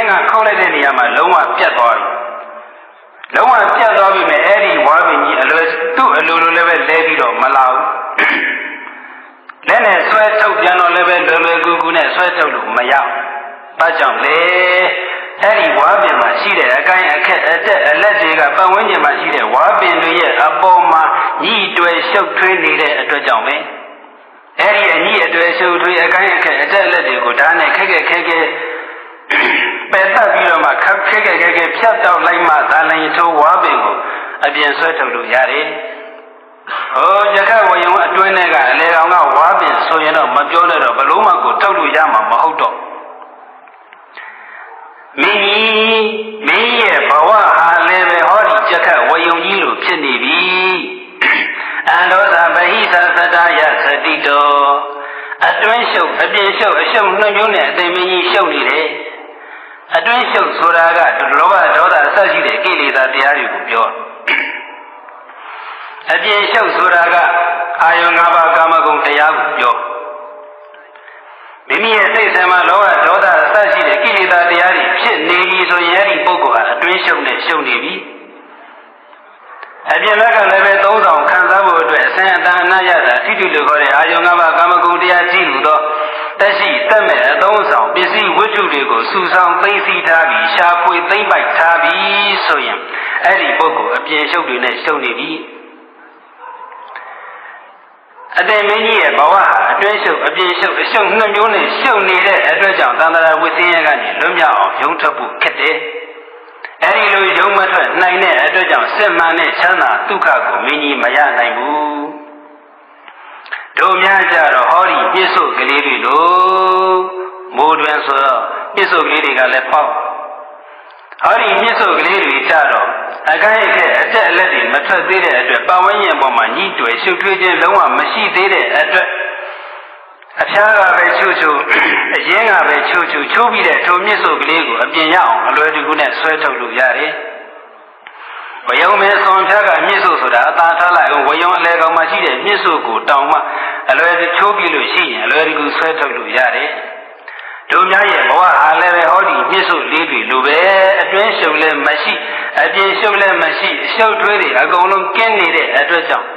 င်းကခုတ်လိုက်တဲ့နေရာမှာလုံးဝပြတ်သွားပြီလုံးဝပြတ်သွားပြီမဲ့အဲ့ဒီဝါပင်ကြီးအလွယ်သူ့အလိုလိုလည်းပဲလဲပြီးတော့မလာဘူးလက်နဲ့ဆွဲထုတ်ပြန်တော့လည်းပဲလွယ်လွယ်ကူကူနဲ့ဆွဲထုတ်လို့မရဘူးဘာကြောင့်လဲအဲ့ဒီဝါပင်မှာရှိတဲ့အကိုင်းအခက်အတက်အလက်တွေကပတ်ဝန်းကျင်မှာရှိတဲ့ဝါပင်တွေရဲ့အပေါ်မှာညှိတွယ်ရှုပ်ထွေးနေတဲ့အတွက်ကြောင့်ပဲအဲ့ဒီအညှိအတွယ်ရှုပ်ထွေးအကိုင်းအခက်အတက်အလက်တွေကိုဓာတ်နဲ့ခက်ခက်ခဲခဲ ပယ်တတ်ပြီးတော့မှခက်ခက်ခဲခဲဖြတ်တောက်လိုက်မှသာလျင်ထိုးဝါပင်ကိုအပြင်ဆွဲထုတ်လို့ရတယ်ဟောရခဝယုံအတွင်းထဲကအလေကောင်ကဝါပင်ဆိုရင်တော့မပြောနဲ့တော့ဘလို့မှကိုထုတ်လို့ရမှာမဟုတ်တော့မင်းကြီးမင်းရဲ့ဘဝဟာလည်းပဲဟောဒီကြက်ခတ်ဝယုံကြီးလိုဖြစ်နေပြီအန္တောသာပဟိသသတ္တယသတိတောအတွင်းရှုပ်အပြင်ရှုပ်အရှုပ်နှမျိုးနဲ့အသိမင်းကြီးရှုပ်နေတယ် အတွင်းရှုပ်ဆိုတာကလောဘဒေါသအစရှိတဲ့ကိလေသာတရားတွေကိုပြောအပြင်ရှုပ်ဆိုတာကအာယုံ၅ပါးကာမဂုဏ်တရားကိုပြောမိမိရဲ့စိတ်ဆံမှာလောဘဒေါသအစရှိတဲ့ကိလေသာတရားတွေဖြစ်နေပြီဆိုရင်အဲ့ဒီပုဂ္ဂိုလ်ဟာအတွင်းရှုပ်နဲ့ရှုပ်နေပြီအပြင်ဘက်ကလည်းပဲသုံးဆောင်ခံစားဖို့အတွက်အစင်အတန်အနတ်ရတာအဋ္ဌိလိုခေါ်တဲ့အာယုံ၅ပါးကာမဂုဏ်တရားကြည့်လို့တော့တက်ရှိတက်မဲ့အသုံးဆောင်ပစ္စည်းဝ တ္ထုတွေကိုစုဆောင်သိသိထားပြီးရှားဖွေသိမ့်ပိုက်ထားပြီးဆိုရင်အဲ့ဒီပုဂ္ဂိုလ်အပြင်ရှုပ်တွေနဲ့ရှုပ်နေပြီအတေမင်းကြီးရဲ့ဘဝဟာအတွင်းရှုပ်အပြင်ရှုပ်အရှုပ်နှစ်မျိုးနဲ့ရှုပ်နေတဲ့အတွက်ကြောင့်သန္တရာဝိသင်းရကနေလွတ်မြောက်အောင်ယုံထွက်ဖို့ခက်တယ်။အဲဒီလိုယုံမထွက်နိုင်တဲ့အတွက်ကြောင့်စစ်မှန်တဲ့ချမ်းသာဒုက္ခကိုမင်းကြီးမရနိုင်ဘူး။တို့များကြတော့ဟောဒီပြစ္ဆုတ်ကလေးတွေလို့ မိုးတွင်ဆိုတော့ပြစ္ဆုတ်ကလေးတွေကလည်းပေါက်ဟောဒီပြစ္ဆုတ်ကလေးတွေကြတော့အကိုင်းအခက်အတက်အလက်တွေမထွက်သေးတဲ့အတွက်ပဝန်းကျင်ပေါ်မှာညှိတွယ်ရှုပ်ထွေးခြင်းလုံးဝမရှိသေးတဲ့အတွက်အဖျားကပဲချိုးချိုးအရင်းကပဲချိုးချိုးချိုးပြီးတဲ့ထိုမြစ်စုပ်ကလေးကိုအပြင်ရအောင်အလွယ်တကူနဲ့ဆွဲထုတ်လို့ရတယ်။ဝယုံမဲဆွန်ဖျားကမြစ်စုပ်ဆိုတာအသာထားလိုက်ဝယုံအလဲကောင်မှာရှိတဲ့မြစ်စုပ်ကိုတောင်မှအလွယ်တချိုးပြီးလို့ရှိရင်အလွယ်တကူဆွဲထုတ်လို့ရတယ်။ တို့များရဲ့ဘဝဟာလည်းပဲဟောဒီမြစ်စုပ်လေးတွေလိုပဲအတွင်းရှုပ်လည်းမရှိအပြင်ရှုပ်လည်းမရှိရှုပ်ထွေးတွေအကုန်လုံးကင်းနေတဲ့အတွက်ကြောင့်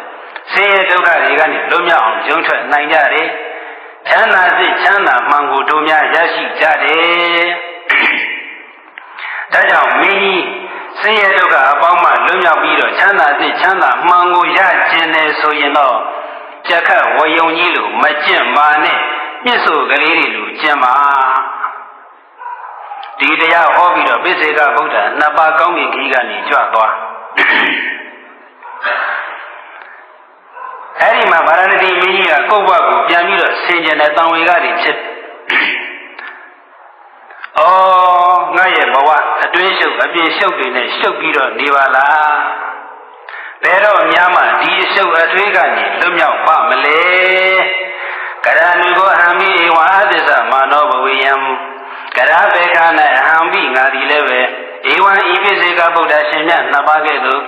ဆင်းရဲဒုက္ခတွေကနေလွတ်မြောက်အောင်ရုံထွက်နိုင်ကြတယ်။ချမ်းသာစိတ်ချမ်းသာမှန်ကိုတို့များရရှိကြတယ်။ဒါကြောင့်မင်းကြီးဆင်းရဲဒုက္ခအပေါင်းမှလွတ်မြောက်ပြီးတော့ချမ်းသာစိတ်ချမ်းသာမှန်ကိုရကျင်တယ်ဆိုရင်တော့ကြက်ခတ်ဝယုံကြီးလိုမကျင့်ပါနဲ့ ပြစ်ဆိုကလေးတွေလိုကျင့်ပါဒီတရားဟောပြီးတော့ပိစေကဗုဒ္ဓနှစ်ပါးကောင်းကင်ကြီးကနေကြွသွားအဲ့ဒီမှာဗာရဏသီမင်းကြီးကကုတ်ဘတ်ကိုပြန်ပြီးတော့ဆင်ကျင်တဲ့တန်ဝေကတွေဖြစ်ဩငါရဲ့ဘဝအတွင်းရှုပ်အပြင်ရှုပ်တွေနဲ့ရှုပ်ပြီးတော့နေပါလားဘယ်တော့များမှဒီအရှုပ်အထွေးကနေလွတ်မြောက်ပါမလဲ ကရဏုကိုအဟံမိဧဝအသစ္စာမာနောဘဝေယံကရဘေခ၌အဟံပိငါသည်လည်းပဲဧဝံဤပိစေကဗုဒ္ဓရှင်မြတ်နှစ်ပါးကဲ့သို့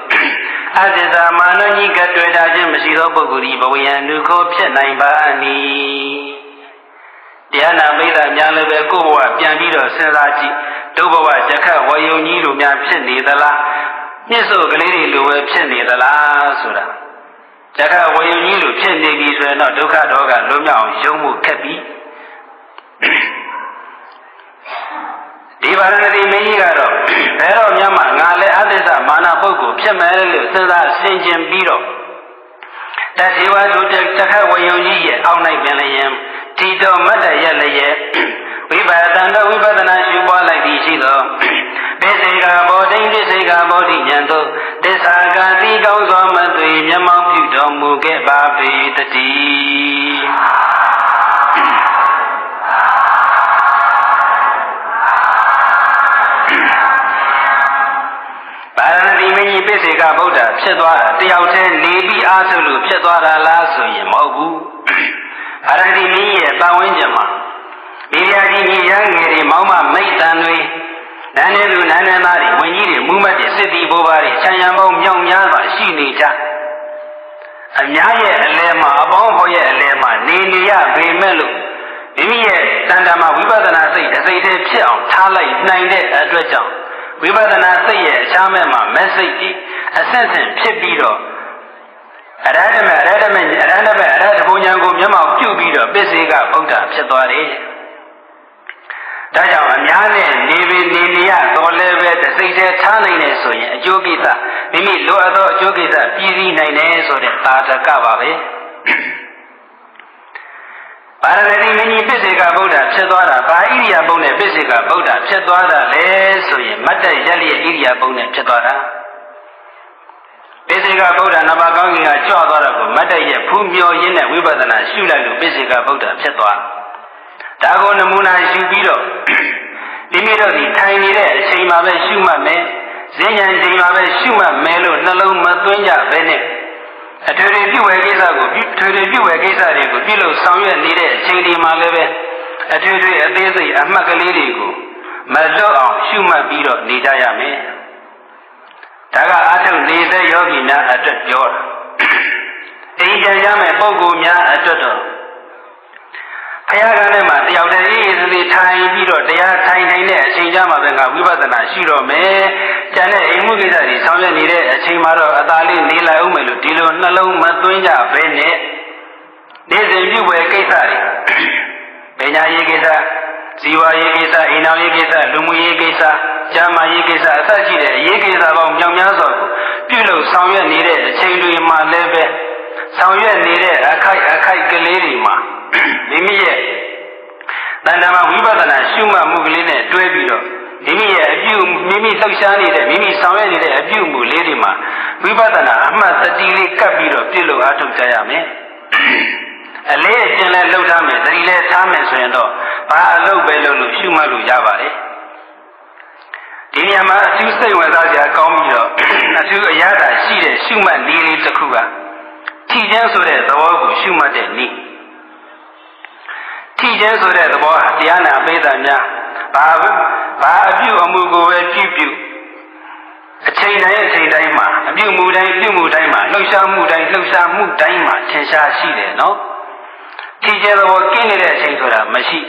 အသစ္စာမာနကြီးကတွေ့တာခြင်းမရှိသောပုဂ္ဂိုလ်သည်ဘဝယံလူကိုဖြစ်နိုင်ပါအနီတရားနာပိဋကများလည်းပဲကိုယ့်ဘဝပြန်ပြီးတော့စဉ်းစားကြည့်ဒုဘဝကြခတ်ဝယုံကြီးလိုများဖြစ်နေသလားမြစ်စို့ကလေးတွေလိုပဲဖြစ်နေသလားဆိုတာ ကြခတ်ဝယုံကြီးလိုဖြစ်နေပြီဆိုရင်တော့ဒုက္ခဒေါကလွတ်မြောက်အောင်ယုံမှုခက်ပြီဒီဗာရဏသီမင်းကြီးကတော့ဘယ်တော့မှငါလည်းအသစ္စာမာနပုဂ္ဂိုလ်ဖြစ်မယ်လို့စဉ်းစားဆင်ခြင်ပြီးတော့တတိဝတုတခတ်ဝယုံကြီးရဲ့အောက်၌ပင်လည်းတီတော်မတ်တရက်လည်းရဲ့ဝိပါဒံတော်ဝိပဿနာရှုပွားလိုက်ပြီးရှိသောပိစေကဘောဓိပိစေကဘောဓိဉာဏ်တို့သစ္စာကတိကောင်းစွာ မသွေမျက်မှောက်ပြုတော်မူခဲ့ပါပေတည်းပါရဏသီမင်းကြီးပိစေကဗုဒ္ဓဖြစ်သွားတာတယောက်တည်းနေပြီးအားထုတ်လို့ဖြစ်သွားတာလားဆိုရင်မဟုတ်ဘူးပါရဏသီမင်းရဲ့ပတ်ဝန်းကျင်မှာမိဖုရားကြီးညီရန်ငယ်တွေမောင်းမမိတ်တန်တွေနန်းနေလူနန်းနေသားတွေဝင်ကြီးတွေမူးမတ်တွေစစ်တီဘိုးဘာတွေခြံရံပေါင်းမြောက်များစွာရှိနေကြ အများရဲ့အလဲမှာအပေါင်းဖော်ရဲ့အလဲမှာနေနေရပေမဲ့လို့မိမိရဲ့တန်တမာဝိပဿနာစိတ်တစ်စိတ်တည်းဖြစ်အောင်ထားလိုက်နိုင်တဲ့အတွက်ကြောင့်ဝိပဿနာစိတ်ရဲ့အခြားမဲ့မှာမက်စိတ်ကြီးအဆင့်ဆင့်ဖြစ်ပြီးတော့အရဟတမေအရဟတမေအရဟတမေအရဟတဘုံညာကိုမျက်မှောက်ပြုပြီးတော့ပစ္စေကဗုဒ္ဓဖြစ်သွားတယ်။ ဒါကြောင့်အများနဲ့နေပင်နေနေရတော်လည်းပဲတစိတ်တည်းထားနိုင်တယ်ဆိုရင်အကျိုးကိစ္စမိမိလိုအပ်သောအကျိုးကိစ္စပြည်စည်းနိုင်တယ်ဆိုတဲ့သာဓကပါပဲ။ပါရဂတိမင်းကြီးပစ္စေကဗုဒ္ဓဖြစ်သွားတာဘာဣရိယာပုနဲ့ပစ္စေကဗုဒ္ဓဖြစ်သွားတာလဲဆိုရင်မတ်တက်ရက်လျက်ဣရိယာပုနဲ့ဖြစ်သွားတာပစ္စေကဗုဒ္ဓနမကောင်းကြီးကကြွသွားတာကိုမတ်တက်ရက်ဖူးမြော်ရင်းနဲ့ဝိပဿနာရှုလိုက်လို့ပစ္စေကဗုဒ္ဓဖြစ်သွား ဒါကိုနမူနာယူပြီးတော့မိမိတို့ဒီထိုင်နေတဲ့အချိန်မှာပဲရှုမှတ်မယ်ဈဉ္ဉံချိန်မှာပဲရှုမှတ်မယ်လို့နှလုံးမသွင်းကြဘဲနဲ့အထွေထွေပြုဝယ်ကိစ္စကိုပြုထွေထွေပြုဝယ်ကိစ္စတွေကိုပြုလို့ဆောင်ရွက်နေတဲ့အချိန်ဒီမှာလည်းပဲအထွေထွေအသေးစိတ်အမှတ်ကလေးတွေကိုမလွတ်အောင်ရှုမှတ်ပြီးတော့နေကြရမယ်။ဒါကအာထုနေတဲ့ယောဂီများအတွက်ပြောတာ။အိမ်ပြန်ရမယ့်ပုဂ္ဂိုလ်များအတွက်တော့ဘုရားကလည်းမှတယောက်တည်းအေးအေးလေး ထိုင်ပြီးတော့တရားထိုင်နိုင်တဲ့အချိန်ကြမှာပဲငါဝိပဿနာရှိတော့မယ်။ကျန်တဲ့အိမ်မှုကိစ္စတွေဆောင်ရွက်နေတဲ့အချိန်မှာတော့အသာလေးနေလိုက်အောင်မယ်လို့ဒီလိုနှလုံးမသွင်းကြဘဲနဲ့နေ့စဉ်ပြုဝယ်ကိစ္စတွေပညာရေးကိစ္စဇီဝရေးကိစ္စအိမ်တော်ရေးကိစ္စလူမှုရေးကိစ္စကျန်းမာရေးကိစ္စအသက်ရှိတဲ့အရေးကိစ္စပေါင်းမြောက်များစွာကိုပြုလုပ်ဆောင်ရွက်နေတဲ့အချိန်တွေမှာလည်းပဲဆောင်ရွက်နေတဲ့အခိုက်အခိုက်ကလေးတွေမှာမိမိရဲ့ တဏ္ဍာမဝိပဿနာရှုမှတ်မှုကလေးနဲ့တွဲပြီးတော့မိမိရဲ့အပြုမိမိလှုပ်ရှားနေတဲ့မိမိဆောင်ရွက်နေတဲ့အပြုမှုလေးတွေမှာဝိပဿနာအမှတ်တတိလေးကပ်ပြီးတော့ပြုလုပ်အားထုတ်ကြရမယ်အလေးအကျင့်လဲလှုပ်ထားမယ်တတိလဲထားမယ်ဆိုရင်တော့ဘာအလုပ်ပဲလုပ်လို့ရှုမှတ်လို့ရပါတယ်ဒီနေရာမှာအထူးစိတ်ဝင်စားစရာကောင်းပြီးတော့အထူးအရသာရှိတဲ့ရှုမှတ်နည်းလေးတစ်ခုကထီကျန်းဆိုတဲ့သဘောကိုရှုမှတ်တဲ့နည်း ထီကျန်းဆိုတဲ့သဘောဟာတရားနာပိဋကများဘာဘာအပြုအမူကိုပဲပြုပြုအချိန်တိုင်းအချိန်တိုင်းမှာအပြုမူတိုင်းပြုမှုတိုင်းမှာလှုပ်ရှားမှုတိုင်းလှုပ်ရှားမှုတိုင်းမှာထင်ရှားရှိတယ်နော်ထီကျဲသဘောကင်းနေတဲ့အချိန်ဆိုတာမရှိ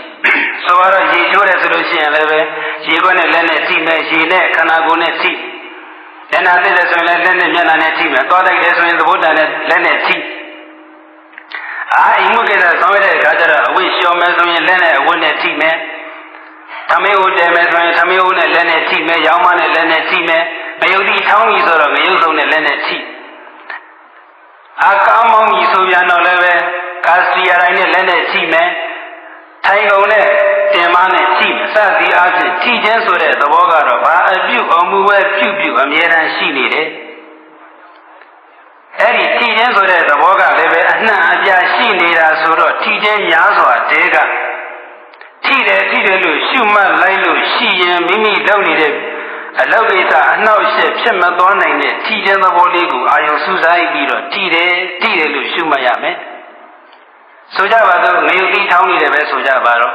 ဆိုတော့ရေချိုးတယ်ဆိုလို့ရှိရင်လည်းပဲရေခွက်နဲ့လက်နဲ့ထိမယ်ရေနဲ့ခန္ဓာကိုယ်နဲ့ထိမျက်နှာသိတယ်ဆိုရင်လည်းလက်နဲ့မျက်နှာနဲ့ထိမယ်သွားလိုက်တယ်ဆိုရင်သဘောတန်နဲ့လက်နဲ့ထိ အာအိမ်မှုကိစ္စဆောင်ရတဲ့အခါကျတော့အဝိရှော်မယ်ဆိုရင်လက်နဲ့အဝတ်နဲ့ထိမယ်သမီးဦးတယ်မယ်ဆိုရင်သမီးဦးနဲ့လက်နဲ့ထိမယ်ရောင်းမနဲ့လက်နဲ့ထိမယ်မယုတ်တိထောင်းကြီးဆိုတော့မယုတ်ဆုံးနဲ့လက်နဲ့ထိအာကောင်းမောင်းကြီးဆိုပြန်တော့လည်းပဲကာစီယာတိုင်းနဲ့လက်နဲ့ထိမယ်ထိုင်ကုန်နဲ့တင်မနဲ့ထိမယ်စသည်အားဖြင့်ထိခြင်းဆိုတဲ့သဘောကတော့ဘာအပြုအမူပဲပြုပြုအမြဲတမ်းရှိနေတယ်အဲ့ဒီထိ ခြင်းဆိုတဲ့သဘောကလည်းပဲအနှံ့အပြားရှိနေတာဆိုတော့ထိခြင်းများစွာတဲကထိတယ်ထိတယ်လို့ရှုမှတ်လိုက်လို့ရှိရင်မိမိလုပ်နေတဲ့အလောက်ကိစ္စအနှောက်အယှက်ဖြစ်မသွားနိုင်တဲ့ထိခြင်းသဘောလေးကိုအာယုံစူးစိုက်ပြီးတော့ထိတယ်ထိတယ်လို့ရှုမှတ်ရမယ်ဆိုကြပါတော့ငရုတ်တိထောင်းနေတယ်ပဲဆိုကြပါတော့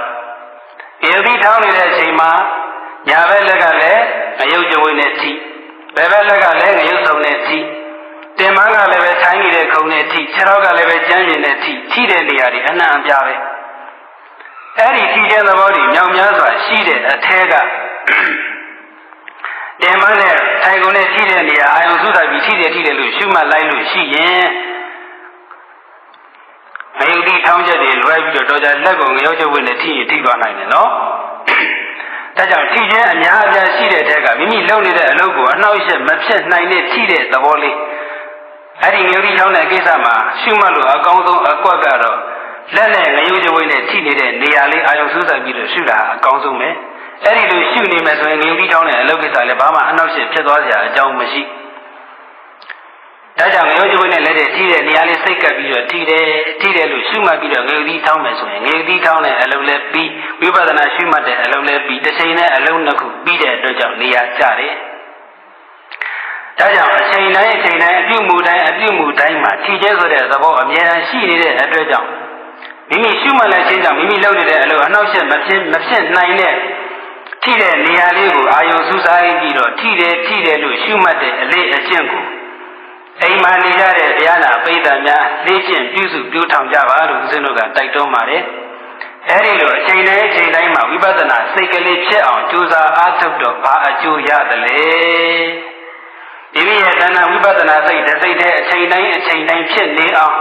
ငရုတ်တိထောင်းနေတဲ့အချိန်မှာညာဘက်လက်ကလည်းငရုတ်ကြွေးနဲ့ထိဘယ်ဘက်လက်ကလည်းငရုတ်စုံနဲ့ထိ တင်မန်းကလည်းပဲထိုင်းနေတဲ့ခုံနဲ့ထိခြေထောက်ကလည်းပဲကျမ်းကျင်နဲ့ထိထိတဲ့နေရာတွေအနှံ့အပြားပဲအဲ့ဒီထိတဲ့သဘောတွေမြောင်များစွာရှိတဲ့အထဲကတင်မန်းနဲ့ထိုင်ကုန်နဲ့ထိတဲ့နေရာအာယုံစုတာပြီးထိတယ်ထိတယ်လို့ရှုမှတ်လိုက်လို့ရှိရင်မယုတ်တိထောင်းချက်တွေလွဲပြီးတော့တော်ကြလက်ကုန်ရောက်ချက်ဝင်နဲ့ထိရင်ထိသွားနိုင်တယ်နော်ဒါကြောင့်ထိခြင်းအများအပြားရှိတဲ့တက်ကမိမိလုပ်နေတဲ့အလုပ်ကိုအနှောက်အယှက်မဖြစ်နိုင်တဲ့ထိတဲ့သဘောလေး အဲ့ဒီငရုတ်တိထောင်းတဲ့ကိစ္စမှာရှုမှတ်လို့အကောင်းဆုံးအကွက်ကတော့လက်နဲ့ငရုတ်ကြွေးနဲ့ထိနေတဲ့နေရာလေးအာယုံစူးစိုက်ပြီးတော့ရှုတာအကောင်းဆုံးပဲအဲ့ဒီလိုရှုနေမယ်ဆိုရင်ငရုတ်တိထောင်းတဲ့အလုပ်ကိစ္စလည်းဘာမှအနှောက်အယှက်ဖြစ်သွားစရာအကြောင်းမရှိဘူးဒါကြောင့်ငရုတ်ကျွေးနဲ့လက်တဲ့ထိတဲ့နေရာလေးစိတ်ကပ်ပြီးတော့ထိတယ်ထိတယ်လို့ရှုမှတ်ပြီးတော့ငရုတ်သီးထောင်းမယ်ဆိုရင်ငရုတ်သီးထောင်းတဲ့အလုံးလဲပြီးဝိပဿနာရှုမှတ်တဲ့အလုံးလဲပြီးတစ်ချိန်နဲ့အလုံးနှစ်ခုပြီးတဲ့အတွက်ကြောင့်နေရာကျတယ် ဒါကြောင့်အချိန်တိုင်းအချိန်တိုင်းအပြုမှုတိုင်းအပြုမှုတိုင်းမှာထိကျဲဆိုတဲ့သဘောအမြဲတမ်းရှိနေတဲ့အတွက်ကြောင့်မိမိရှုမှတ်လက်ချင်းကြောင့်မိမိလုပ်နေတဲ့အလုပ်အနှောက်အယှက်မဖြစ်မဖြစ်နိုင်တဲ့ထိတဲ့နေရာလေးကိုအာယုံစူးစိုက်ပြီးတော့ထိတယ်ထိတယ်လို့ရှုမှတ်တဲ့အလေးအကျင့်ကိုအိမ်မှာနေကြတဲ့ဘုရားနာပိဋကများလေ့ကျင့်ပြုစုပြုထောင်ကြပါလို့ဦးဇင်းတို့ကတိုက်တွန်းပါတယ်အဲဒီလိုအချိန်တိုင်းအချိန်တိုင်းမှာဝိပဿနာစိတ်ကလေးဖြစ်အောင်ကြိုးစားအားထုတ်တော့ဘာအကျိုးရသလဲ ဒီလိုရဲ့တဏ္ဍဝိပဿနာစိတ်တစ်စိတ်တည်းအချိန်တိုင်းအချိန်တိုင်းဖြစ်နေအောင်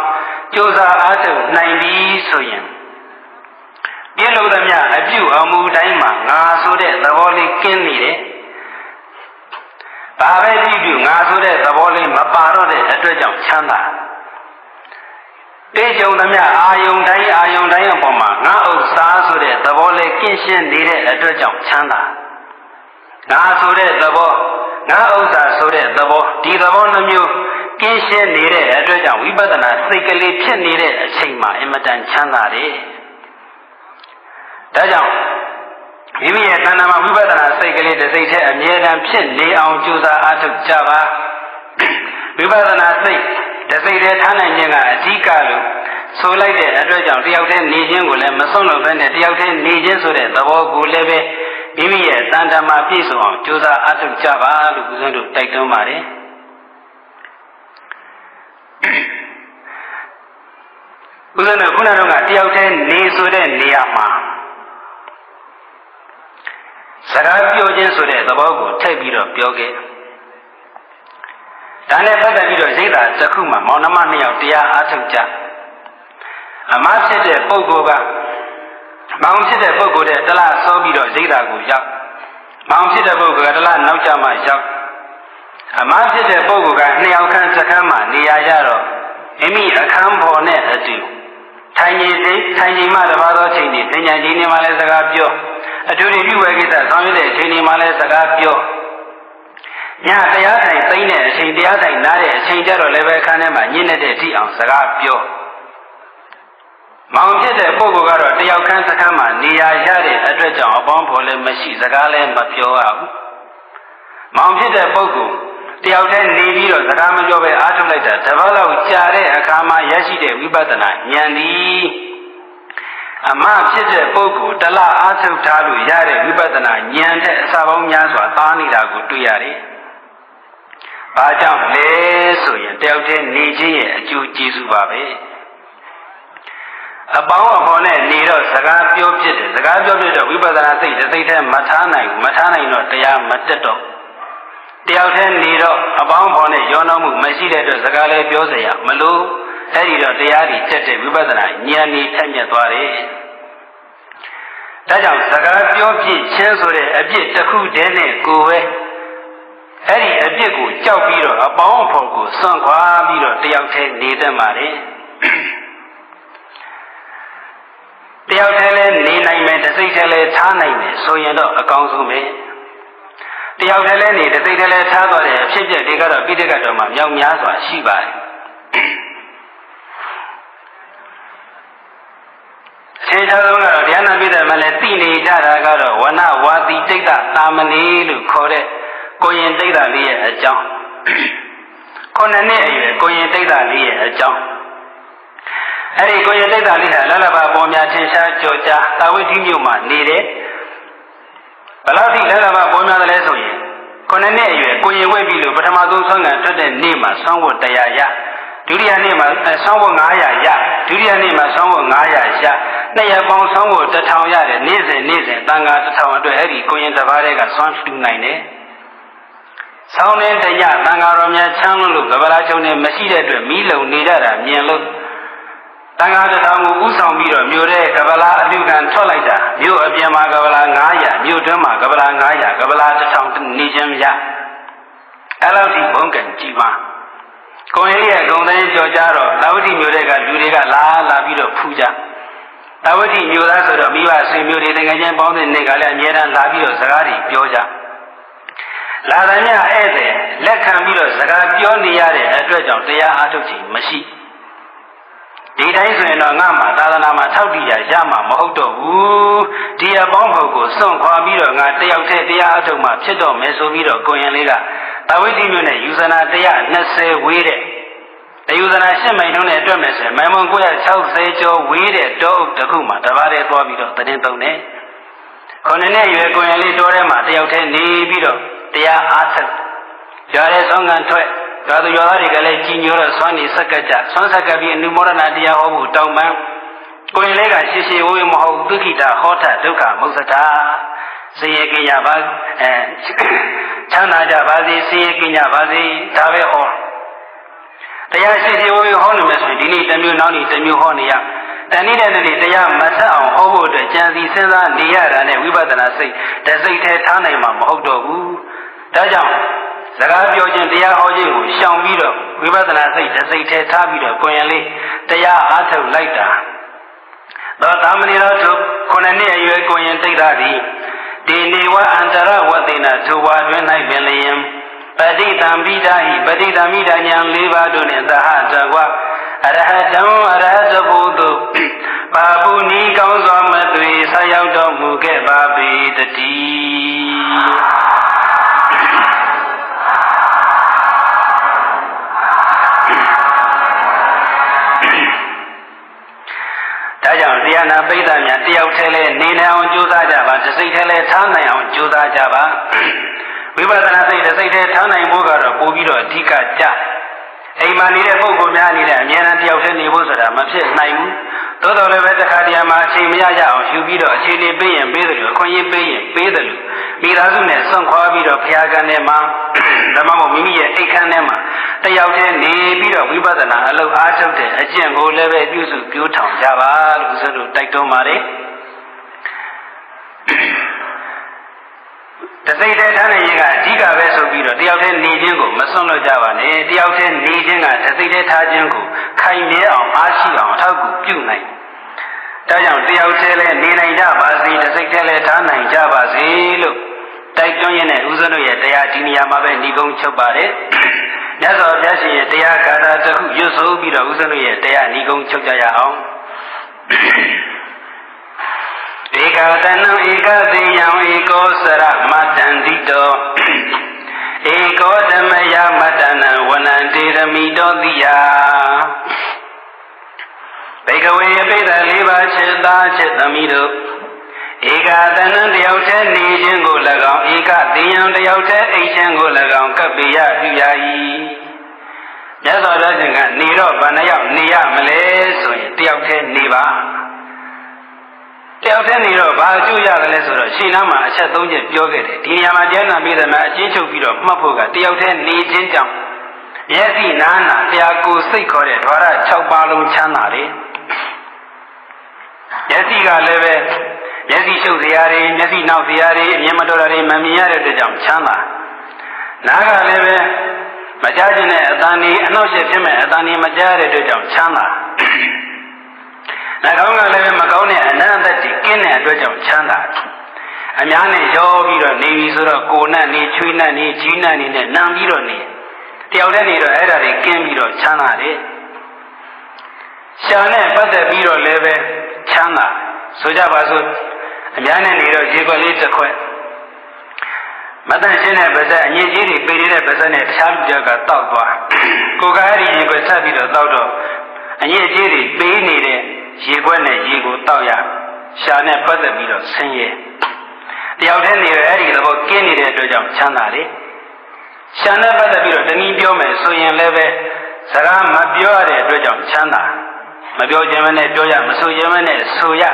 ကြိုးစားအားထုတ်နိုင်ပြီဆိုရင်ပြလို့သမျှအပြုအမူတိုင်းမှာငါဆိုတဲ့သဘောလေးကင်းနေတယ်ဘာပဲကြည့်ကြည့်ငါဆိုတဲ့သဘောလေးမပါတော့တဲ့အတွက်ကြောင့်ချမ်းသာတေးကြုံသမျှအာယုန်တိုင်းအာယုန်တိုင်းအပေါ်မှာငါဥစ္စာဆိုတဲ့သဘောလေးကင်းရှင်းနေတဲ့အတွက်ကြောင့်ချမ်းသာငါဆိုတဲ့သဘော ငါဥစ္စာဆိုတဲ့သဘောဒီသဘောနှမျိုးကင်းရှင်းနေတဲ့အတွက်ကြောင့်ဝိပဿနာစိတ်ကလေးဖြစ်နေတဲ့အချိန်မှာအင်မတန်ချမ်းသာတယ်ဒါကြောင့်မိမိရဲ့တဏ္ဍာမှာဝိပဿနာစိတ်ကလေးတစ်စိတ်တည်းအမြဲတမ်းဖြစ်နေအောင်ကြိုးစားအားထုတ်ကြပါဝိပဿနာစိတ်တစ်စိတ်တည်းထားနိုင်ခြင်းကအဓိကလို့ဆိုလိုက်တဲ့အတွက်ကြောင့်တယောက်တည်းနေခြင်းကိုလည်းမဆုံးလို့ပဲနဲ့တယောက်တည်းနေခြင်းဆိုတဲ့သဘောကိုလည်းပဲ မိမိရဲ့တန်တမာပြည့်စုံအောင်ကြိုးစားအားထုတ်ကြပါလို့ဦးဇင်းတို့တိုက်တွန်းပါတယ်ဦးဇင်းတို့ခုနကတော့တယောက်တည်းနေဆိုတဲ့နေရာမှာစကားပြောခြင်းဆိုတဲ့သဘောကိုထည့်ပြီးတော့ပြောခဲ့ဒါနဲ့ပတ်သက်ပြီးတော့ရိတ်တာတစ်ခုမှမောင်နှမနှစ်ယောက်တရားအားထုတ်ကြအမဖြစ်တဲ့ပုဂ္ဂိုလ်က မောင်ဖြစ်တဲ့ပုဂ္ဂိုလ်တဲ့တလားစောပြီးတော့ရိတ်တာကိုရောက်မောင်ဖြစ်တဲ့ပုဂ္ဂိုလ်ကတလားနောက်ကျမှရောက်အမဖြစ်တဲ့ပုဂ္ဂိုလ်ကနှစ်ယောက်ခန့်စခန်းမှာနေရာကြတော့မိမိအခန်းပေါ်နဲ့အတူထိုင်နေစိထိုင်နေမှတပါးသောချိန်ဒီသင်ညာကြီးနေမှလည်းစကားပြောအထူးပြုဝဲကိစ္စဆောင်ရွက်တဲ့အချိန်ဒီမှလည်းစကားပြောညတရားထိုင်သိမ့်တဲ့အချိန်တရားထိုင်နားတဲ့အချိန်ကျတော့လည်းပဲခန်းထဲမှာညင်းတဲ့အထိအောင်စကားပြော မောင်ဖြစ်တဲ့ပုဂ္ဂိုလ်ကတော့တယောက်ခန်းစခန်းမှာနေရာရတဲ့အတွက်ကြောင့်အပေါင်းဖော်လည်းမရှိစကားလည်းမပြောရဘူးမောင်ဖြစ်တဲ့ပုဂ္ဂိုလ်တယောက်တည်းနေပြီးတော့စကားမပြောဘဲအားထုတ်လိုက်တာတပတ်လောက်ကြာတဲ့အခါမှာရရှိတဲ့ဝိပဿနာဉာဏ်သည်အမဖြစ်တဲ့ပုဂ္ဂိုလ်တလအားထုတ်ထားလို့ရတဲ့ဝိပဿနာဉာဏ်တဲ့အစာပေါင်းများစွာသားနေတာကိုတွေ့ရတယ်။ဘာကြောင့်လဲဆိုရင်တယောက်တည်းနေခြင်းရဲ့အကျိုးကျေးဇူးပါပဲ။ အပေါင်းအဖော်နဲ့နေတော့စကားပြောဖြစ်တယ်စကားပြောဖြစ်တော့ဝိပဿနာစိတ်တစ်စိတ်တည်းမထားနိုင်မထားနိုင်တော့တရားမတက်တော့တယောက်တည်းနေတော့အပေါင်းအဖော်နဲ့ရောနှောမှုမရှိတဲ့အတွက်စကားလည်းပြောစရာမလိုအဲ့ဒီတော့တရားတွေတက်တဲ့ဝိပဿနာဉာဏ်ဤထက်မြက်သွားတယ်ဒါကြောင့်စကားပြောဖြစ်ချင်းဆိုတဲ့အပြစ်တစ်ခုတည်းနဲ့ကိုပဲအဲ့ဒီအပြစ်ကိုကြောက်ပြီးတော့အပေါင်းအဖော်ကိုစွန့်ခွာပြီးတော့တယောက်တည်းနေတတ်ပါတယ် တယောက်တည်းလဲနေနိုင်မယ်တစ်စိတ်တည်းလဲထားနိုင်မယ်ဆိုရင်တော့အကောင်းဆုံးပဲတယောက်တည်းလဲနေတစ်စိတ်တည်းလဲထားတော့တဲ့အဖြစ်အပျက်တွေကတော့ပိဋကတ်တော်မှာမြောက်များစွာရှိပါတယ်ခြေခြားဆုံးကတော့တရားနာပိဋကတ်မှာလည်းသိနေကြတာကတော့ဝနဝါတိတိတ်တာတာမဏေလို့ခေါ်တဲ့ကိုရင်တိတ်တာလေးရဲ့အကြောင်းခုနှစ်နှစ်အရွယ်ကိုရင်တိတ်တာလေးရဲ့အကြောင်း အဲ့ဒီကိုရင်တိတ်တာလေးဟာလလဘပေါ်များထင်ရှားကြော်ကြားသာဝတိမြို့မှာနေတယ်ဘလောက်ထိလလဘပေါ်များတယ်လဲဆိုရင်ခုနှစ်နှစ်အရွယ်ကိုရင်ဝိတ်ပြီလို့ပထမဆုံးဆွမ်းခံထွက်တဲ့နေ့မှာဆွမ်းဝတ်တရားရဒုတိယနေ့မှာဆောင်းဝတ်900ရဒုတိယနေ့မှာဆောင်းဝတ်900ရနှစ်ရက်ပေါင်းဆောင်းဝတ်1000ရတယ်နေ့စဉ်နေ့စဉ်တန်ခါ1000အတွက်အဲ့ဒီကိုရင်တစ်ပါးတည်းကဆွမ်းတူနိုင်တယ်ဆောင်းတဲ့တရားတန်ခါတော်များချမ်းလို့ကပလာချုံနဲ့မရှိတဲ့အတွက်မိလုံနေကြတာမြင်လို့ တန်ခါတစ်ထောင်ကိုဥဆောင်ပြီးတော့မြို့တဲ့ကပလာအလူကံထွက်လိုက်တာမြို့အပြင်မှာကပလာ900မြို့တွင်းမှာကပလာ900ကပလာ1000နေခြင်းမရအဲ့လောက်ဒီဘုံကံကြည်ပါကိုယ်ရဲ့ဂုံတိုင်းကြော်ကြတော့သာဝတိမြို့တဲ့ကလူတွေကလာလာပြီးတော့ဖူးကြသာဝတိမြို့သားဆိုတော့မိဘဆွေမျိုးတွေတကယ်ချင်းပေါင်းတဲ့နေ့ကလည်းအများအားလာပြီးတော့စကားတွေပြောကြလာတယ်မြဧည့်သည်လက်ခံပြီးတော့စကားပြောနေရတဲ့အတွက်ကြောင့်တရားအားထုတ်ခြင်းမရှိ ဒီတိုင်းဆိုရင်တော့ငါမှသာသနာမှာထောက်တည်ရရမှာမဟုတ်တော့ဘူးဒီအပေါင်းဖို့ကိုစွန့်ခွာပြီးတော့ငါတယောက်တည်းတရားအထုတ်မှဖြစ်တော့မယ်ဆိုပြီးတော့ကိုရင်လေးကသဝိတိမျိုးနဲ့ယူဇနာ120ဝေးတဲ့တယူဇနာ8မိုင်နှုန်းနဲ့အတွက်မယ်ဆိုရင်မိုင်မုံ960ကျော်ဝေးတဲ့တောအုပ်တစ်ခုမှာတပါးတည်းသွားပြီးတော့တည်င်းသုံးတယ်ခုနှစ်နှစ်ရွယ်ကိုရင်လေးတောထဲမှာတယောက်တည်းနေပြီးတော့တရားအားထုတ်ကြရဲဆုံးခံထွက် သာသူရောသားတွေကလည်းကြီးညိုတော့ဆွမ်းနေဆက်ကကြဆွမ်းဆက်ကပြီးအနုမောဒနာတရားဟောဖို့တောင်းပန်ကိုရင်လေးကရှေရှေဝေးမဟုတ်ဒုက္ခိတဟောထဒုက္ခမုစ္စတာဆင်းရဲကြရပါအဲချမ်းသာကြပါစေဆင်းရဲကြပါစေဒါပဲဟောတရားရှေရှေဝေးဟောနေမယ်ဆိုရင်ဒီနေ့တစ်မျိုးနောက်နေ့တစ်မျိုးဟောနေရတဏှိတဲ့နေ့တရားမဆက်အောင်ဟောဖို့အတွက်ကြံစီစဉ်းစားနေရတာနဲ့ဝိပဿနာစိတ်တစိတ်ထဲထားနိုင်မှာမဟုတ်တော့ဘူးဒါကြောင့် စကားပြောခြင်းတရားဟောခြင်းကိုရှောင်ပြီးတော့ဝိပဿနာစိတ်တစိတ်ထဲထားပြီးတော့ကိုယ်ရင်လေးတရားအားထုတ်လိုက်တာသောတာမဏေတော်သူခုနှစ်နှစ်အရွယ်ကိုရင်တိတ်တာသည်ဒီနေဝအန္တရဝတိနာသူဝါတွင်၌ပင်လျင်ပဋိသံပိဒာဟိပဋိသံပိဒာဉာဏ်၄ပါးတို့နှင့်သဟတကွာအရဟတံအရဟတဘုသူပါပုနီကောင်းစွာမသွေဆက်ရောက်တော်မူခဲ့ပါပေတည်း ဒါကြောင့်တရားနာပိဋကများတယောက်တည်းလဲနေနိုင်အောင်ကြိုးစားကြပါတစ်စိတ်တည်းလဲထားနိုင်အောင်ကြိုးစားကြပါဝိပဿနာစိတ်တစ်စိတ်တည်းထားနိုင်ဖို့ကတော့ပို့ပြီးတော့အဓိကကြအိမ်မှာနေတဲ့ပုဂ္ဂိုလ်များအနေနဲ့အမြဲတမ်းတယောက်တည်းနေဖို့ဆိုတာမဖြစ်နိုင်ဘူး သို့တော်လည်းပဲတခါတည်းမှာအချိန်မရရအောင်ယူပြီးတော့အခြေအနေပေးရင်ပေးတယ်လို့အခွင့်အရေးပေးရင်ပေးတယ်လို့မိသားစုနဲ့ဆွန့်ခွာပြီးတော့ဘုရားကံထဲမှာဓမ္မမို့မိမိရဲ့အိတ်ခမ်းထဲမှာတယောက်တည်းနေပြီးတော့ဝိပဿနာအလုပ်အားထုတ်တဲ့အကျင့်ကိုလည်းပဲပြုစုပြုထောင်ကြပါလို့ဦးဇင်းတို့တိုက်တွန်းပါတယ် တစိတ်တည်းထားနေရင်ကအဓိကပဲဆိုပြီးတော့တယောက်တည်းနေခြင်းကိုမစွန့်လွတ်ကြပါနဲ့တယောက်တည်းနေခြင်းကတစိတ်တည်းထားခြင်းကိုခိုင်မြဲအောင်အားရှိအောင်အထောက်အကူပြုနိုင်ဒါကြောင့်တယောက်တည်းလည်းနေနိုင်ကြပါစေတစိတ်တည်းလည်းထားနိုင်ကြပါစေလို့တိုက်တွန်းရင်းနဲ့ဦးဇင်းတို့ရဲ့တရားဒီနေရာမှာပဲညီကုန်းချုပ်ပါတယ်မြတ်စွာဘုရားရှင်ရဲ့တရားဂါထာတစ်ခုရွတ်ဆိုပြီးတော့ဦးဇင်းတို့ရဲ့တရားညီကုန်းချုပ်ကြရအောင်ဧ ကတနံဧကတိယံဧကောစရမတန္တိတောဧကောဓမယမတနံဝနံတေရမိတောတိယဘေကဝေပိသလေးပါးချက်သားချက်သမီးတို့ဧကတနံတယောက်တည်းနေခြင်းကို၎င်းဧကတိယံတယောက်တည်းအိတ်ခြင်းကို၎င်းကပ္ပိယပြုရ၏မြတ်စွာဘုရားရှင်ကနေတော့ဗဏ္ဍရောက်နေရမလဲဆိုရင်တယောက်တည်းနေပါ တယောက်တည်းနေတော့ဘာအကျိုးရတယ်လဲဆိုတော့ရှင်နာမှာအချက်၃ချက်ပြောခဲ့တယ်ဒီနေရာမှာကျမ်းစာပြည်တယ်မှာအချင်းချုပ်ပြီးတော့မှတ်ဖို့ကတယောက်တည်းနေခြင်းကြောင့်မျက်စိနားနာတရားကိုစိတ်ခေါ်တဲ့ဓဝရ6ပါးလုံးချမ်းသာတယ်မျက်စိကလည်းပဲမျက်စိရှုပ်စရာတွေမျက်စိနောက်စရာတွေအမြင်မတော်တာတွေမမြင်ရတဲ့အတွက်ကြောင့်ချမ်းသာနားကလည်းပဲမကြားခြင်းနဲ့အတန်ဒီအနှောက်အယှက်ဖြစ်မဲ့အတန်ဒီမကြားရတဲ့အတွက်ကြောင့်ချမ်းသာနှာခေါင်းကလည်းမကောင်းတဲ့အနန္တတ္တိက င်းတဲ့အတွက်ကြောင့်ချမ်းသာအများနဲ့ရောပြီးတော့နေပြီဆိုတော့ကိုယ်နဲ့နေချွေးနဲ့နေကြီးနဲ့နေနဲ့နံပြီးတော့နေတယောက်တည်းနေတော့အဲ့ဒါတွေကင်းပြီးတော့ချမ်းသာတယ်ရှာနဲ့ပတ်သက်ပြီးတော့လည်းပဲချမ်းသာဆိုကြပါစို့အများနဲ့နေတော့ခြေခွက်လေးတစ်ခွက်မတန်ရှင်းတဲ့ပါဇက်အငြင်းကြီးတွေပေးနေတဲ့ပါဇက်နဲ့တခြားလူတွေကတောက်သွားကိုကအဲ့ဒီခြေခွက်ဆက်ပြီးတော့တောက်တော့အငြင်းကြီးတွေပေးနေတဲ့ရေခွက်နဲ့ရေကိုတောက်ရ ရှာနဲ့ပတ်သက်ပြီးတော့ဆင်းရဲတယောက်တည်းနေရအဲ့ဒီသဘောကင်းနေတဲ့အတွက်ကြောင့်ချမ်းသာတယ်ရှာနဲ့ပတ်သက်ပြီးတော့တနည်းပြောမယ်ဆိုရင်လည်းပဲစကားမပြောရတဲ့အတွက်ကြောင့်ချမ်းသာမပြောခြင်းမနဲ့ပြောရမဆိုခြင်းမနဲ့ဆိုရ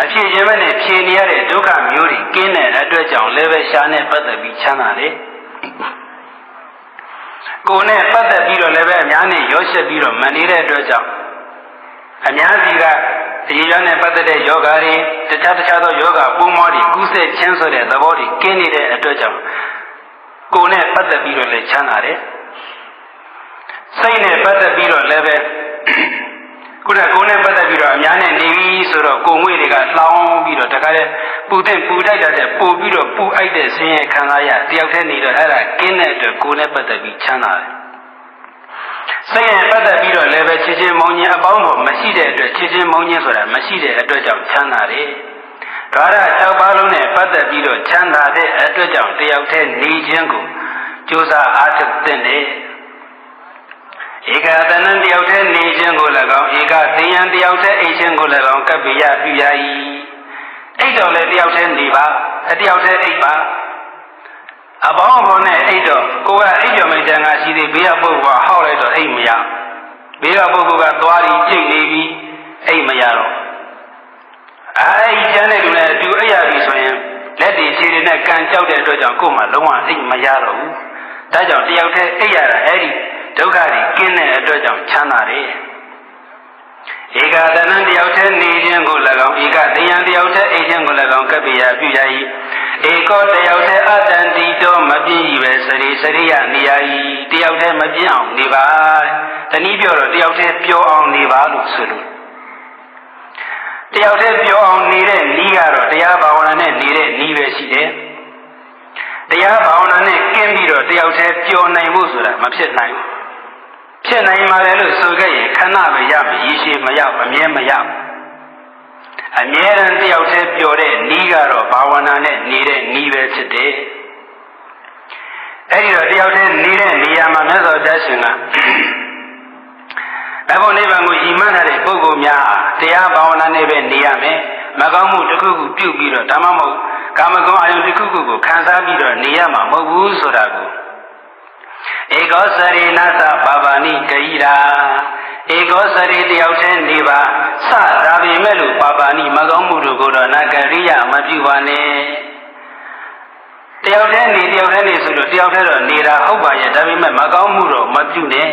အဖြစ်ခြင်းမနဲ့ဖြေနေရတဲ့ဒုက္ခမျိုးတွေကင်းတဲ့အတွက်ကြောင့်လည်းပဲရှာနဲ့ပတ်သက်ပြီးချမ်းသာတယ်ကိုယ်နဲ့ပတ်သက်ပြီးတော့လည်းပဲအများနဲ့ရောရှက်ပြီးတော့မနေတဲ့အတွက်ကြောင့်အများစီက အရေးရနဲ့ပတ်သက်တဲ့ယောဂါတွေတခြားတခြားသောယောဂပုံမောတွေကုသချင်းဆိုတဲ့သဘောတွေကင်းနေတဲ့အတွက်ကြောင့်ကိုယ်နဲ့ပတ်သက်ပြီးတော့လည်းချမ်းသာတယ်စိတ်နဲ့ပတ်သက်ပြီးတော့လည်းပဲခုနကကိုယ်နဲ့ပတ်သက်ပြီးတော့အများနဲ့နေပြီဆိုတော့ကိုယ်ငွေတွေကလောင်းပြီးတော့တခါတည်းပူတဲ့ပူတိုက်တဲ့ပို့ပြီးတော့ပူအိုက်တဲ့ဆင်းရဲခံစားရတယောက်တည်းနေတော့အဲ့ဒါကင်းတဲ့အတွက်ကိုယ်နဲ့ပတ်သက်ပြီးချမ်းသာတယ် စိတ်နဲ့ပတ်သက်ပြီးတော့လည်းပဲချစ်ချင်းမောင်းခြင်းအပေါင်းပေါ်မရှိတဲ့အတွက်ချစ်ချင်းမောင်းခြင်းဆိုတာမရှိတဲ့အတွက်ကြောင့်ချမ်းသာတယ်။ဒါရ၆ပါးလုံးနဲ့ပတ်သက်ပြီးတော့ချမ်းသာတဲ့အတွက်ကြောင့်တယောက်တည်းနေခြင်းကိုကြိုးစားအားထုတ်တဲ့နဲ့ဧကတနံတယောက်တည်းနေခြင်းကိုလည်းကောင်းဧကသေယံတယောက်တည်းအိတ်ခြင်းကိုလည်းကောင်းကပ္ပိယပြုရ၏အိတ်တော်လည်းတယောက်တည်းနေပါအတယောက်တည်းအိတ်ပါ အပေါင်းအဖော်နဲ့အိတ်တော့ကိုကအိတ်ကျော်မိတ်တန်ကရှိသေးဘေးကပုဂ္ဂိုလ်ကဟောက်လိုက်တော့အိတ်မရဘေးကပုဂ္ဂိုလ်ကသွားပြီးကြိတ်နေပြီးအိတ်မရတော့အဲဒီကျန်တဲ့လူနဲ့အတူအိပ်ရပြီဆိုရင်လက်တွေခြေတွေနဲ့ကန်ကြောက်တဲ့အတွက်ကြောင့်ကိုယ်မှလုံးဝအိပ်မရတော့ဘူးဒါကြောင့်တယောက်တည်းအိပ်ရတာအဲ့ဒီဒုက္ခတွေကင်းတဲ့အတွက်ကြောင့်ချမ်းသာတယ်ဧကတနံတယောက်တည်းနေခြင်းကို၎င်းဧကတယံတယောက်တည်းအိပ်ခြင်းကို၎င်းကပ္ပိယပြုရ၏ ဧကောတယောက်တည်းအတ္တန်တိတောမပြင်းဤပဲစရိစရိယနေရ၏တယောက်တည်းမပြင်းအောင်နေပါတနည်းပြောတော့တယောက်တည်းပြောအောင်နေပါလို့ဆိုလို့တယောက်တည်းပြောအောင်နေတဲ့ဤကတော့တရားဘာဝနာနဲ့နေတဲ့ဤပဲရှိတယ်တရားဘာဝနာနဲ့ကင်းပြီးတော့တယောက်တည်းပြောနိုင်ဖို့ဆိုတာမဖြစ်နိုင်ဘူးဖြစ်နိုင်ပါလေလို့ဆိုခဲ့ရင်ခဏပဲရမယ်ရည်ရှိမရောက်အမြဲမရောက် အမြဲတမ်းတယောက်တည်းပြောတဲ့ဤကတော့ဘာဝနာနဲ့နေတဲ့ဤပဲဖြစ်တယ်အဲဒီတော့တယောက်တည်းနေတဲ့နေရာမှာမြတ်စွာဘုရားရှင်ကဒါကိုနိဗ္ဗာန်ကိုရည်မှန်းထားတဲ့ပုဂ္ဂိုလ်များဟာတရားဘာဝနာနဲ့ပဲနေရမယ်မကောင်းမှုတစ်ခုခုပြုပြီးတော့ဓမ္မမဟုတ်ကာမဂုဏ်အာယုတစ်ခုခုကိုခံစားပြီးတော့နေရမှာမဟုတ်ဘူးဆိုတာကိုဧကောစရိနသဘာဝနိဂိရာ ဧကောစရိတယောက်တည်းနေပါစဒါပေမဲ့လို့ပါပါဏိမကောင်းမှုတို့ကိုတော့နဂရိယမပြုပါနဲ့တယောက်တည်းနေတယောက်တည်းနေဆိုလို့တယောက်တည်းတော့နေတာဟုတ်ပါရဲ့ဒါပေမဲ့မကောင်းမှုတော့မပြုနဲ့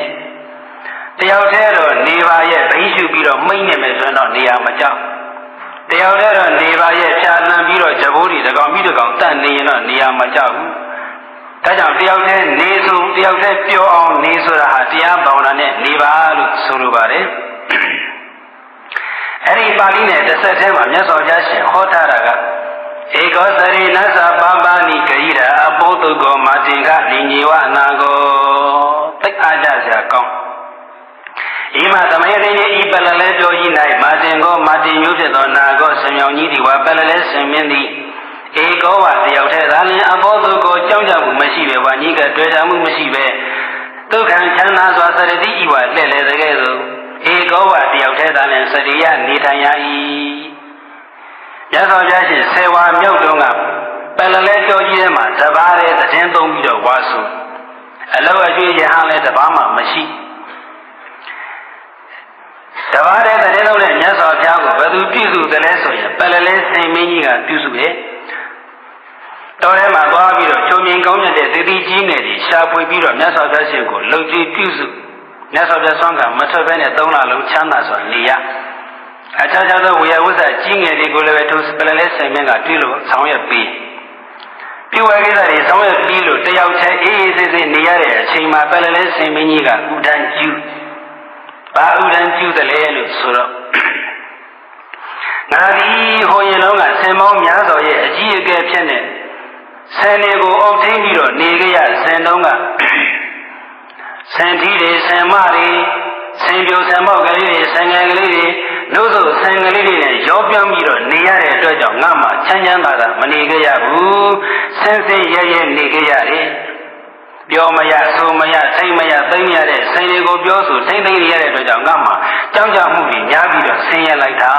တယောက်တည်းတော့နေပါရဲ့ဘိရှုပြီးတော့မိမ့်နေမယ်ဆိုရင်တော့နေရာမကြောက်တယောက်တည်းတော့နေပါရဲ့ဖြာလန်ပြီးတော့ဂျဘိုးတွေတကောင်ပြီးတကောင်တတ်နေရင်တော့နေရာမကြောက်ဘူးဒါကြောင့်တယောက်တည်းနေဆိုတယောက်တည်းပြောအောင်နေဆိုတာဟာတရားဘောင်နာနဲ့နေပါလို့ ဆိုလိုပါတယ်အဲ့ဒီပါဠိနဲ့တစ်ဆက်တည်းမှာမြတ်စွာဘုရားရှင်ဟောထားတာကဧကောသရိနသပပါဏိဂိရာအဘောတုကောမာတင်ကလင်ကြီးဝနာကိုသိအားကြစရာကောင်းဤမှာသမယတိဤပလလဲပြောကြီး၌မာတင်ကောမာတင်မျိုးဖြစ်သောနာကောဆံမြောင်ကြီးဒီဝပလလဲဆင်မြင့်သည်ဧကောဝတယောက်တည်းသာလျှင်အဘောတုကောကြောင်းကြမှုမရှိပဲဝါကြီးကတွေ့တာမှုမရှိပဲ ဒုက္ခံချမ်းသာစွာစရတိဤဝလှဲ့လေတကယ်ဆိုဧကောဝတယောက်တည်းသာလျှင်စရိယနေထိုင်ရ၏ရသော်ပြရှင်ဆေဝါမြုပ်တုံးကပလလဲကြောကြီးထဲမှာတပါးတဲ့သတင်းသုံးပြီးတော့ဝါစုအလောက်အကျွေးရဟန်းလည်းတပါးမှမရှိတပါးတဲ့သတင်းသုံးတဲ့မြတ်စွာဘုရားကိုဘယ်သူပြုစုတယ်လဲဆိုရင်ပလလဲစိန်မင်းကြီးကပြုစုရဲ့ တော်ထဲမှာသွားပြီးတော့ချုံမြင်ကောင်းမြတ်တဲ့သတိကြီးငယ်ကြီးရှာဖွေပြီးတော့မြတ်စွာဘုရားရှင်ကိုလုံကြည်ပြုစုမြတ်စွာဘုရားဆွမ်းကမထွက်ဘဲနဲ့သုံးလလုံးချမ်းသာစွာနေရအခြားခြားသောဝေယဝိဇ္ဇကြီးငယ်တွေကိုလည်းပဲထိုပလလဲစိန်မင်းကပြုလို့ဆောင်ရွက်ပြီးပြုဝဲကိစ္စတွေဆောင်ရွက်ပြီးလို့တယောက်တည်းအေးအေးဆေးဆေးနေရတဲ့အချိန်မှာပလလဲစိန်မင်းကြီးကဥဒန်းကျူးဘာဥဒန်းကျူးတယ်လဲလို့ဆိုတော့ငါဒီဟိုရင်လုံးကဆင်မောင်းများစွာရဲ့အကြီးအကဲဖြစ်နေ ဆန်တွေကိုအုပ်ထိန်ပြီးတော့နေကြရဆန်တုံးကဆန်ထီးတွေဆန်မတွေဆန်ပြိုဆန်ပေါက်ကလေးတွေဆန်ငယ်ကလေးတွေလို့ဆိုဆန်ကလေးတွေနဲ့ရောပြောင်းပြီးတော့နေရတဲ့အတွက်ကြောင့်ငါမှချမ်းချမ်းသာသာမနေကြရဘူးဆင်းဆင်းရဲရဲနေကြရတယ်ပြောမရဆိုမရထိမ့်မရသိမ့်ရတဲ့ဆင်တွေကိုပြောဆိုထိမ့်သိမ့်ရတဲ့အတွက်ကြောင့်ငါမှကြောက်ကြမှုတွေများပြီးတော့ဆင်းရဲလိုက်တာ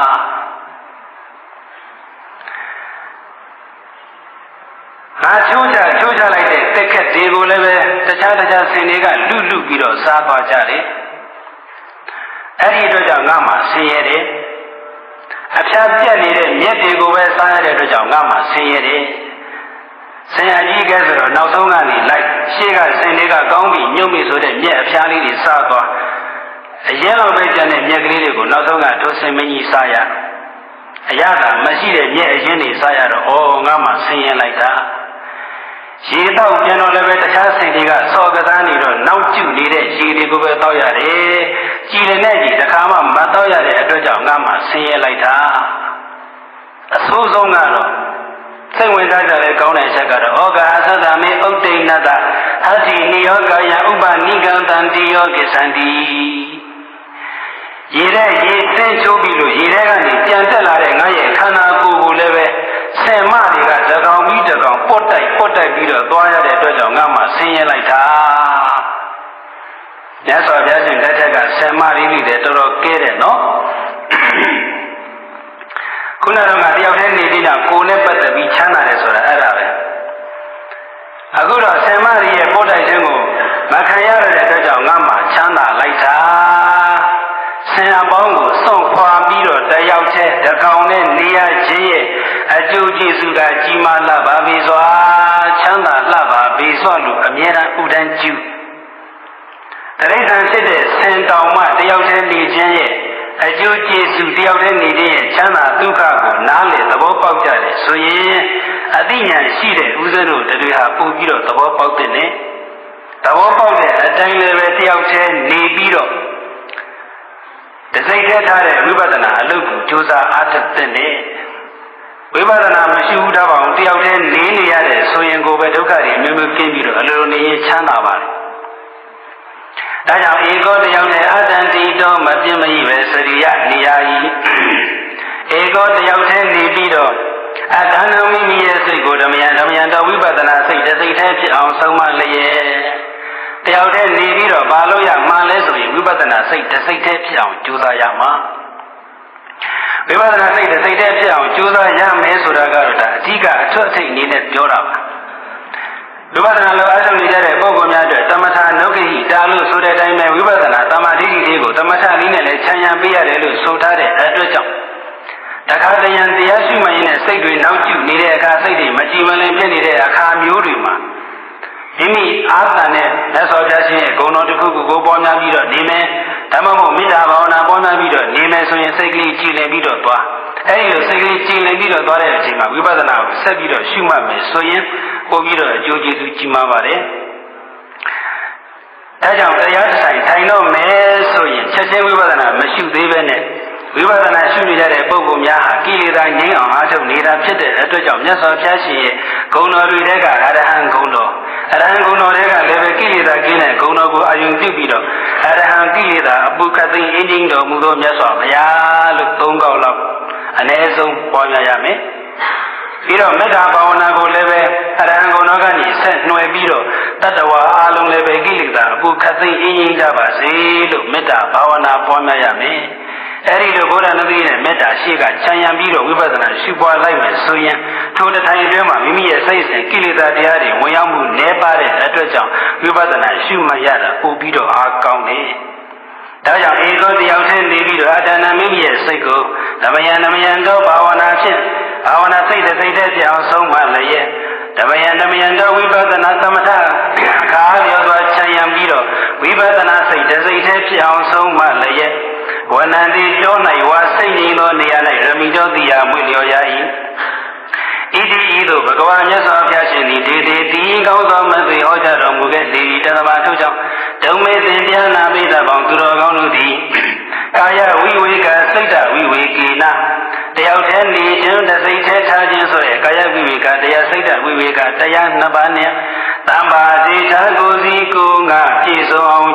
ငါချိုးချချိုးချလိုက်တဲ့တက်ခက်တွေကိုလည်းပဲတခြားတခြားဆင်တွေကလူလူပြီးတော့စားသွားကြတယ်အဲ့ဒီအတွက်ကြောင့်ငါမှဆင်းရဲတယ်အဖျားပြက်နေတဲ့မြက်တွေကိုပဲစားရတဲ့အတွက်ကြောင့်ငါမှဆင်းရဲတယ်ဆင်အကြီးကဲဆိုတော့နောက်ဆုံးကနေလိုက်ရှေ့ကဆင်တွေကကောင်းပြီးညှုံ့ပြီဆိုတဲ့မြက်အဖျားလေးတွေစားသွားအရင်တော့ပဲကျန်တဲ့မြက်ကလေးတွေကိုနောက်ဆုံးကဒုစင်မကြီးစားရအရသာမရှိတဲ့မြက်အရင်တွေစားရတော့ဩငါမှဆင်းရဲလိုက်တာ ရေတော့ပြန်တော့လည်းပဲတခြားစိတ်တွေကစော်ကစားနေတော့နောက်ကျနေတဲ့ရေတွေကိုပဲတောက်ရတယ်။ကြည်လည်းနဲ့ကြီးတခါမှမတောက်ရတဲ့အတွက်ကြောင့်ငါမှဆင်းရဲလိုက်တာ။အဆိုးဆုံးကတော့စိတ်ဝင်စားကြတဲ့ကောင်းတဲ့အချက်ကတော့ဩဃာသတ္တမေဥဒ္ဒိဏတအတ္တိနိယောကာယဥပနိကံတံတိယောကိသန္တိရေတဲ့ရေသင်းချိုးပြီးလို့ရေထဲကနေကြံတက်လာတဲ့ငါရဲ့ခန္ဓာကိုယ်ကိုလည်းပဲ ဆင်မတွေကတကောင်ပြီးတကောင်ပုတ်တိုက်ပုတ်တိုက်ပြီးတော့သွားရတဲ့အတွက်ကြောင့်ငါမှဆင်းရဲလိုက်တာမြတ်စွာဘုရားရှင်လက်ထက်ကဆင်မလေးတွေတော်တော်ကဲတယ်နော်ခုနကတော့ငါတယောက်တည်းနေပြီးတော့ကိုယ်နဲ့ပတ်သက်ပြီးချမ်းသာတယ်ဆိုတာအဲ့ဒါပဲအခုတော့ဆင်မလေးရဲ့ပုတ်တိုက်ခြင်းကိုမခံရတဲ့အတွက်ကြောင့်ငါမှချမ်းသာလိုက်တာဆင်အပေါင်းကိုစွန့်ခွာပြီးတော့တယောက်တည်းတကောင်နဲ့နေရခြင်းရဲ့အ ကျိုးကျေးဇူးကကြီးမားလှပါပြီစွာချမ်းသာလှပါပြီစွာလို့အမြဲတမ်းဥဒန်းကျူတရိစ္ဆာန်ဖြစ်တဲ့ဆင်တောင်မှတယောက်တည်းနေခြင်းရဲ့အကျိုးကျေးဇူးတယောက်တည်းနေတဲ့ရဲ့ချမ်းသာဒုက္ခကိုနားလည်သဘောပေါက်ကြတယ်ဆိုရင်အသိဉာဏ်ရှိတဲ့ဦးဇင်းတို့တွေဟာပို့ပြီးတော့သဘောပေါက်တဲ့နဲ့သဘောပေါက်တဲ့အတိုင်းလည်းပဲတယောက်တည်းနေပြီးတော့တစိတ်ထဲထားတဲ့ဝိပဿနာအလုပ်ကိုကြိုးစားအားထုတ်တဲ့နဲ့ ဝိပဿနာမရှိဘူးတော့အောင်တယောက်တည်းနေနေရတယ်ဆိုရင်ကိုယ်ပဲဒုက္ခတွေမျိုးမျိုးကင်းပြီးတော့အလိုလိုနေရင်ချမ်းသာပါတယ်။ဒါကြောင့်ဧကောတယောက်တည်းအတန်တီတော့မပြင်းမကြီးပဲစရိယနေရာကြီးဧကောတယောက်တည်းနေပြီးတော့အတန်တော်မိမိရဲ့စိတ်ကိုဓမ္မယဓမ္မယတော်ဝိပဿနာစိတ်တစ်စိတ်တည်းဖြစ်အောင်ဆုံးမလျက်တယောက်တည်းနေပြီးတော့ဘာလို့ရမှလဲဆိုရင်ဝိပဿနာစိတ်တစ်စိတ်တည်းဖြစ်အောင်ကြိုးစားရမှာ ဝိပဿနာစိတ်တစ်စိတ်တည်းဖြစ်အောင်ကြိုးစားရမယ်ဆိုတာကတော့ဒါအဓိကအထွတ်အထိပ်အနေနဲ့ပြောတာပါဝိပဿနာလိုအားထုတ်နေကြတဲ့ပုဂ္ဂိုလ်များအတွက်သမထနုဂိဟိတာလို့ဆိုတဲ့အတိုင်းပဲဝိပဿနာသမာဓိဓိလေးကိုသမထနည်းနဲ့လည်းခြံရံပေးရတယ်လို့ဆိုထားတဲ့အတွက်ကြောင့်တခါတရံတရားရှိမှရင်နဲ့စိတ်တွေနောက်ကျနေတဲ့အခါစိတ်တွေမကြည်မလင်ဖြစ်နေတဲ့အခါမျိုးတွေမှာ မိမိအာသန်နဲ့လက်စော်ပြရှင်ရဲ့ဂုဏ်တော်တစ်ခုခုကိုပေါ်များပြီးတော့နေမယ်ဓမ္မမို့မေတ္တာဘာဝနာပေါ်များပြီးတော့နေမယ်ဆိုရင်စိတ်ကလေးကြည်လင်ပြီးတော့သွားအဲဒီလိုစိတ်ကလေးကြည်လင်ပြီးတော့သွားတဲ့အချိန်မှာဝိပဿနာကိုဆက်ပြီးတော့ရှုမှတ်မယ်ဆိုရင်ပို့ပြီးတော့အကျိုးကျေးဇူးကြီးမားပါတယ်ဒါကြောင့်တရားဆိုင်ထိုင်တော့မယ်ဆိုရင်ချက်ချင်းဝိပဿနာမရှုသေးပဲနဲ့ဝိပဿနာရှုနေကြတဲ့ပုဂ္ဂိုလ်များဟာကိလေသာငြိမ်းအောင်အားထုတ်နေတာဖြစ်တဲ့အတွက်ကြောင့်မြတ်စွာဘုရားရှင်ရဲ့ဂုဏ်တော်တွေတဲကအရဟံဂုဏ်တော် အရဟံဂုဏ်တော်တွေကလည်းပဲကိလေသာကင်းတဲ့ဂုဏ်တော်ကိုအယုံပြုပြီးတော့အရဟံကိလေသာအပုခသိအင်းကြီးတော်မူသောမြတ်စွာဘုရားလို့သုံးကောက်လောက်အ ਨੇ ဆုံးပေါ်ပြရမယ်ပြီးတော့မေတ္တာဘာဝနာကိုလည်းပဲအရဟံဂုဏ်တော်ကနေဆက်နှွယ်ပြီးတော့တတ္တဝါအလုံးလည်းပဲကိလေသာအပုခသိအင်းကြီးကြပါစေလို့မေတ္တာဘာဝနာပွားများရမယ် အဲ့ဒီလိုဘုရားနဗီနဲ့မေတ္တာရှိကခြံရံပြီးတော့ဝိပဿနာရှုပွားလိုက်မယ်ဆိုရင်ထိုတထိုင်အတွင်းမှာမိမိရဲ့စိတ်စဉ်ကိလေသာတရားတွေဝင်ရောက်မှုနည်းပါတဲ့အတွက်ကြောင့်ဝိပဿနာရှုမှတ်ရတာပို့ပြီးတော့အားကောင်းတယ်။ဒါကြောင့်ဧကောတယောက်တည်းနေပြီးတော့အတဏမိမိရဲ့စိတ်ကိုဓမ္မယံဓမ္မယံသောဘာဝနာဖြင့်ဘာဝနာစိတ်တစ်စိတ်တည်းပြောင်းဆုံးမှလည်းဓမ္မယံဓမ္မယံသောဝိပဿနာသမထအခါလျော်စွာခြံရံပြီးတော့ဝိပဿနာစိတ်တစ်စိတ်တည်းဖြစ်အောင်ဆုံးမှလည်း ဝနန္တိကျော၌ဝါစိတ်ငြိမ်သောနေရာ၌ရမိတော်တိယမွေလျော်ရ၏ဣတိဤသို့ဘဂဝါမြတ်စွာဘုရားရှင်သည်ဒေတိတိကောင်းသောမသိဟောကြားတော်မူခဲ့သည်တသမထုတ်ကြောင့်ဒုံမေသင်တရားနာပိသပေါင်းသူတော်ကောင်းတို့သည်ကာယဝိဝေကစိတ်တဝိဝေကေနတယောက်တည်းနေခြင်းတစ်စိတ်တည်းထားခြင်းဆိုရယ်ကာယဝိဝေကတရားစိတ်တဝိဝေကတရားနှစ်ပါးနဲ့တမ္ပါစေချာကိုစီကိုငါပြည့်စုံအောင်